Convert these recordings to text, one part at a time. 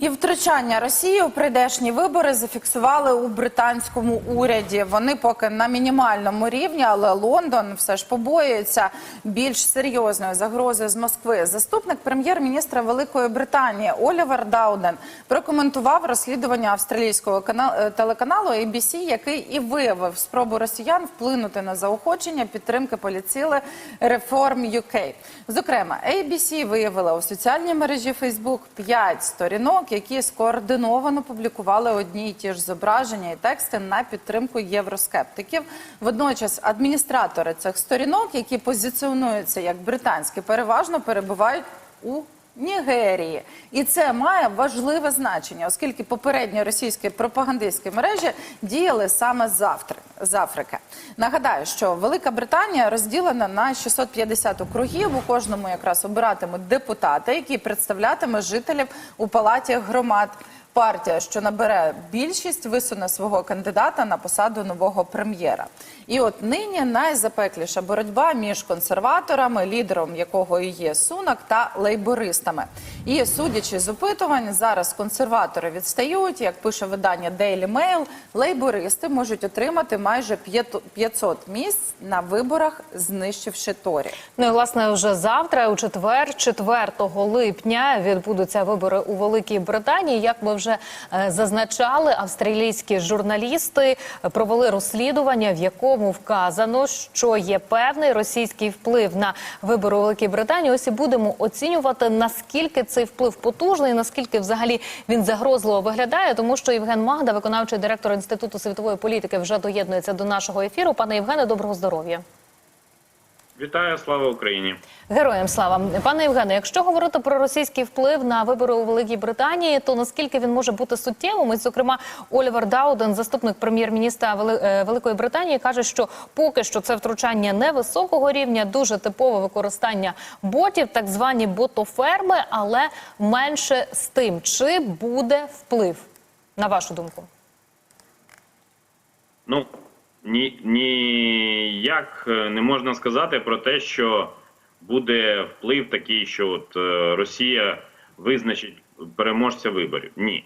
І втручання Росії у прийдешні вибори зафіксували у британському уряді. Вони поки на мінімальному рівні, але Лондон все ж побоюється більш серйозної загрози з Москви. Заступник прем'єр-міністра Великої Британії Олівер Дауден прокоментував розслідування австралійського е, телеканалу ABC, який і виявив спробу росіян вплинути на заохочення підтримки поліціли Reform UK. Зокрема, ABC виявила у соціальній мережі Facebook 5 сторінок, які скоординовано публікували одні й ті ж зображення і тексти на підтримку євроскептиків. Водночас адміністратори цих сторінок, які позиціонуються як британські, переважно перебувають у Нігерії, і це має важливе значення, оскільки попередні російські пропагандистські мережі діяли саме з Афри- з Африки. Нагадаю, що Велика Британія розділена на 650 округів. У кожному якраз обиратимуть депутати, які представлятиме жителів у палаті громад. Партія, що набере більшість, висуне свого кандидата на посаду нового прем'єра. І от нині найзапекліша боротьба між консерваторами, лідером якого і є Сунак, та лейбористами. І судячи з опитувань, зараз консерватори відстають. Як пише видання Daily Mail, лейбористи можуть отримати майже 500 місць на виборах, знищивши Торі. Ну і власне вже завтра, у четвер, 4 липня, відбудуться вибори у Великій Британії. Як ми вже е, зазначали, австралійські журналісти провели розслідування, в якому вказано, що є певний російський вплив на вибори у Великій Британії. Ось і будемо оцінювати наскільки цей вплив потужний, наскільки взагалі він загрозливо виглядає, тому що Євген Магда, виконавчий директор інституту світової політики, вже доєднується до нашого ефіру. Пане Євгене, доброго здоров'я. Вітаю, слава Україні. Героям слава пане Євгене. Якщо говорити про російський вплив на вибори у Великій Британії, то наскільки він може бути суттєвим? І, зокрема, Олівер Дауден, заступник прем'єр-міністра е, Великої Британії, каже, що поки що це втручання невисокого рівня, дуже типове використання ботів, так звані ботоферми, але менше з тим, чи буде вплив на вашу думку? Ну ні, ніяк е, не можна сказати про те, що буде вплив такий, що от е, Росія визначить переможця виборів. Ні.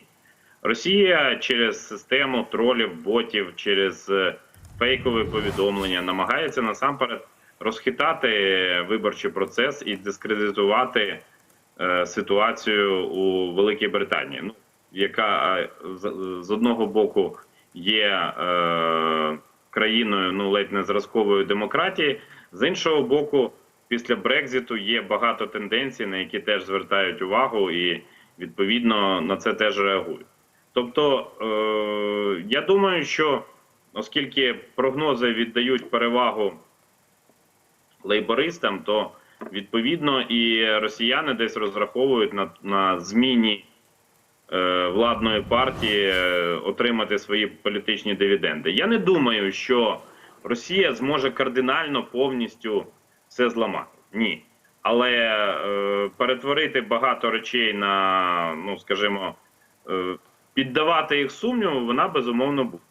Росія через систему тролів, ботів, через е, фейкові повідомлення намагається насамперед розхитати виборчий процес і дискредитувати е, ситуацію у Великій Британії. Ну, яка з, з одного боку є е, країною ну ледь не зразкової демократії, з іншого боку, після Брекзиту є багато тенденцій, на які теж звертають увагу, і відповідно на це теж реагують. Тобто, е, я думаю, що оскільки прогнози віддають перевагу лейбористам, то відповідно і росіяни десь розраховують на, на зміні владної партії е, отримати свої політичні дивіденди. Я не думаю, що Росія зможе кардинально повністю все зламати. Ні. Але е, перетворити багато речей на, ну скажімо, е, піддавати їх сумніву, вона безумовно буде.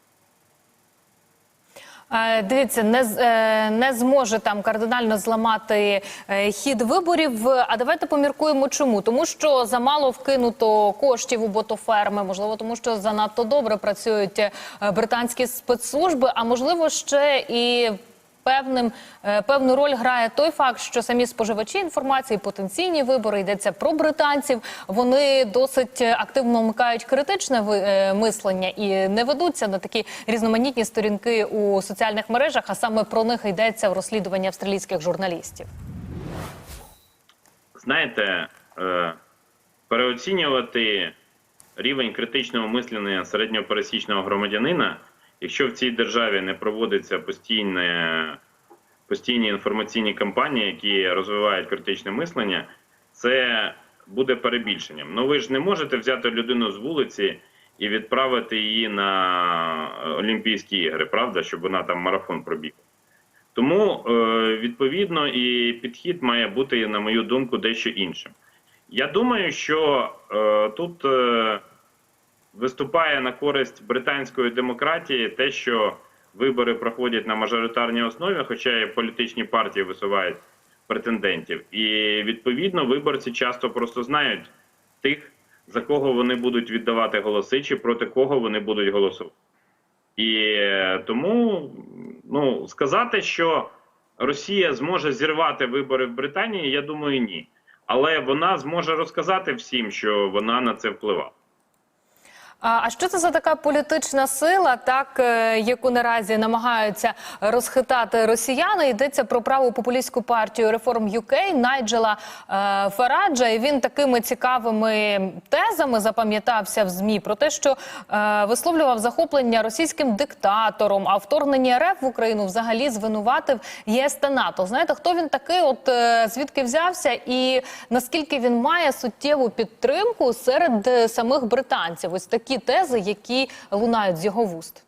Е, Дивіться, не е, не зможе там кардинально зламати е, хід виборів. А давайте поміркуємо, чому тому, що замало вкинуто коштів у ботоферми, можливо, тому що занадто добре працюють британські спецслужби, а можливо, ще і. Певним е, певну роль грає той факт, що самі споживачі інформації, потенційні вибори йдеться про британців. Вони досить е, активно вмикають критичне е, мислення і не ведуться на такі різноманітні сторінки у соціальних мережах. А саме про них йдеться в розслідуванні австралійських журналістів. Знаєте, переоцінювати рівень критичного мислення середньопересічного громадянина, якщо в цій державі не проводиться постійне, постійні інформаційні кампанії, які розвивають критичне мислення, це буде перебільшенням. Ну ви ж не можете взяти людину з вулиці і відправити її на Олімпійські ігри, правда, щоб вона там марафон пробігла. Тому, е, відповідно, і підхід має бути, на мою думку, дещо іншим. Я думаю, що е, тут е, виступає на користь британської демократії те, що вибори проходять на мажоритарній основі, хоча і політичні партії висувають претендентів. І відповідно виборці часто просто знають тих, за кого вони будуть віддавати голоси, чи проти кого вони будуть голосувати. І тому ну, сказати, що Росія зможе зірвати вибори в Британії, я думаю, ні. Але вона зможе розказати всім, що вона на це впливала. А що це за така політична сила, так е, яку наразі намагаються розхитати росіяни? Йдеться про праву популістську партію Reform UK Найджела е, Фараджа. І він такими цікавими тезами запам'ятався в змі про те, що е, висловлював захоплення російським диктатором, а вторгнення РФ в Україну взагалі звинуватив ЄС та НАТО. Знаєте, хто він такий? От звідки взявся, і наскільки він має суттєву підтримку серед самих британців? Ось такі тези, які лунають з його вуст.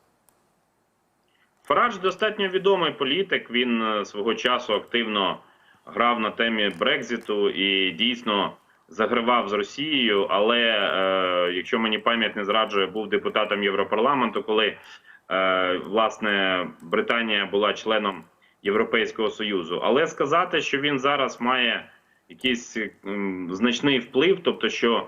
Фарадж достатньо відомий політик. Він е, свого часу активно грав на темі Брекзиту і дійсно загравав з Росією. Але е, якщо мені пам'ять не зраджує, був депутатом Європарламенту, коли е, власне Британія була членом Європейського союзу. Але сказати, що він зараз має якийсь м, значний вплив, тобто що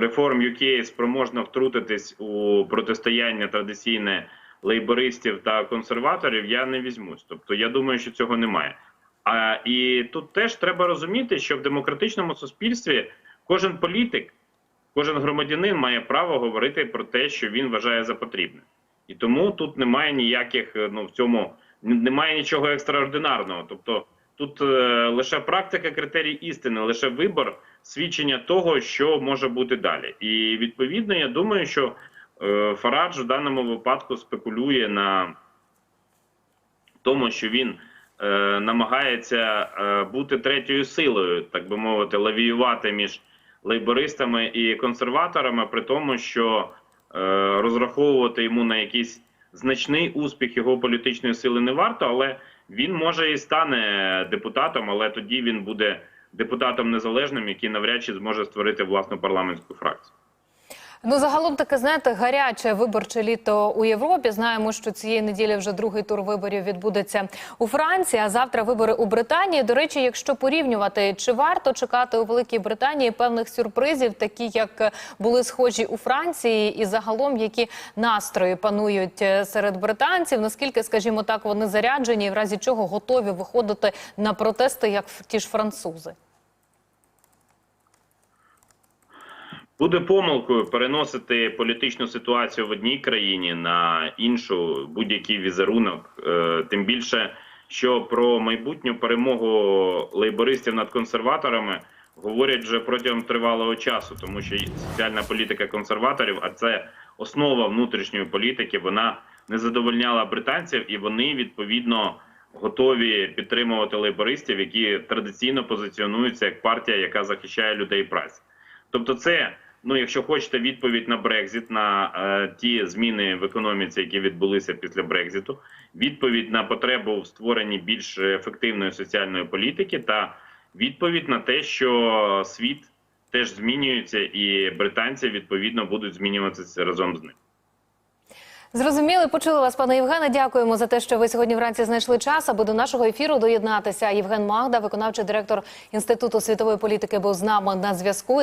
реформ UK спроможна втрутитись у протистояння традиційне лейбористів та консерваторів, я не візьмусь. Тобто, я думаю, що цього немає. А і тут теж треба розуміти, що в демократичному суспільстві кожен політик, кожен громадянин має право говорити про те, що він вважає за потрібне. І тому тут немає ніяких, е, ну в цьому немає нічого екстраординарного. Тобто тут е, лише практика критерій істини, лише вибор свідчення того, що може бути далі. І відповідно, я думаю, що е, Фарадж в даному випадку спекулює на тому, що він е, намагається е, бути третьою силою, так би мовити, лавіювати між лейбористами і консерваторами, при тому, що е, розраховувати йому на якийсь значний успіх його політичної сили не варто, але він може і стане депутатом, але тоді він буде депутатом незалежним, який навряд чи зможе створити власну парламентську фракцію. Ну, загалом таке, знаєте, гаряче виборче літо у Європі. Знаємо, що цієї неділі вже другий тур виборів відбудеться у Франції, а завтра вибори у Британії. До речі, якщо порівнювати, чи варто чекати у Великій Британії певних сюрпризів, такі як були схожі у Франції, і загалом які настрої панують е, серед британців? Наскільки, скажімо так, вони заряджені, і в разі чого готові виходити на протести, як ті ж французи? Буде помилкою переносити політичну ситуацію в одній країні на іншу будь-який візерунок. Е, Тим більше, що про майбутню перемогу лейбористів над консерваторами говорять вже протягом тривалого часу, тому що соціальна політика консерваторів, а це основа внутрішньої політики, вона не задовольняла британців, і вони відповідно готові підтримувати лейбористів, які традиційно позиціонуються як партія, яка захищає людей праці. Тобто, це, ну якщо хочете, відповідь на Брекзит, на е, ті зміни в економіці, які відбулися після Брекзиту, відповідь на потребу в створенні більш ефективної соціальної політики, та відповідь на те, що світ теж змінюється, і британці відповідно будуть змінюватися разом з ним. Зрозуміли, почули вас, пане Євгене. Дякуємо за те, що ви сьогодні вранці знайшли час, аби до нашого ефіру доєднатися. Євген Магда, виконавчий директор інституту світової політики, був з нами на зв'язку.